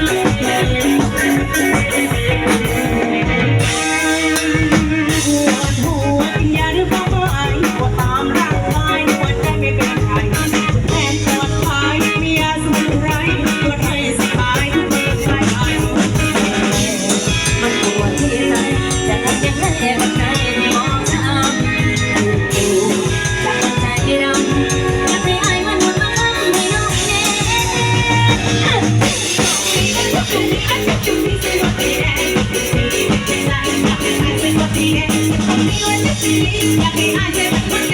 Lily. Happy I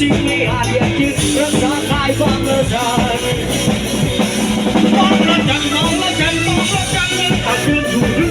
Çiğni hariyeti Rıza kaybanı can Allah'tan Allah'tan Allah'tan Akın durun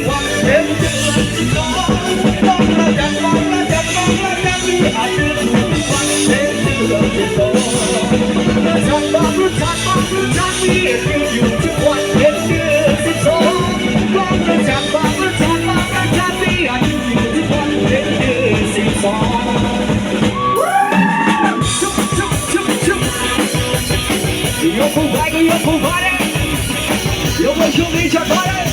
Eu vou vai, eu vou vai. Eu vou de agora.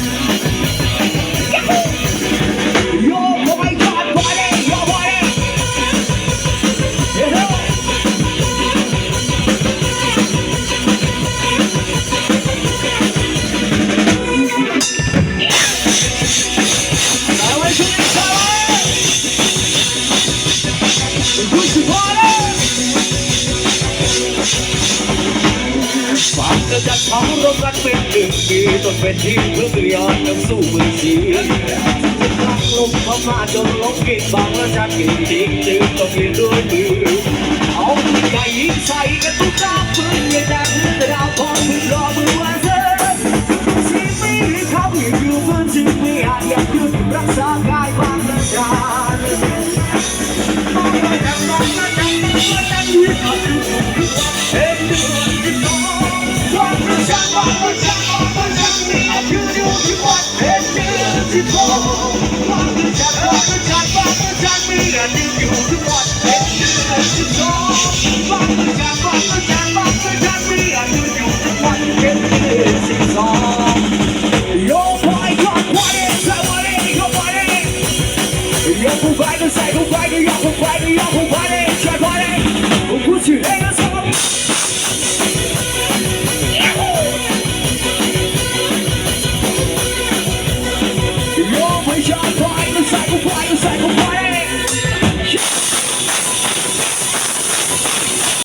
ทีจนเป็นทีเพื่อตุยอนยัสู้มือชีลังลมพม่าจนล้มกินบางและชาติกินจริงจึงต้องมีด้วยมือเอาใจยิงใส่กันทุกตาปืนอย่าดังแต่ดาวพองมือรอมือว่าเธอชีวิตเขาอยู่อยู่เพื่อนจึงไม่อาจยากหยุดรักษากายบางและชาติยังนดูวันที่น้อง ผู้ไฟก็ใส่ผู้ไฟก็ยอมผู้ไฟก็ยอม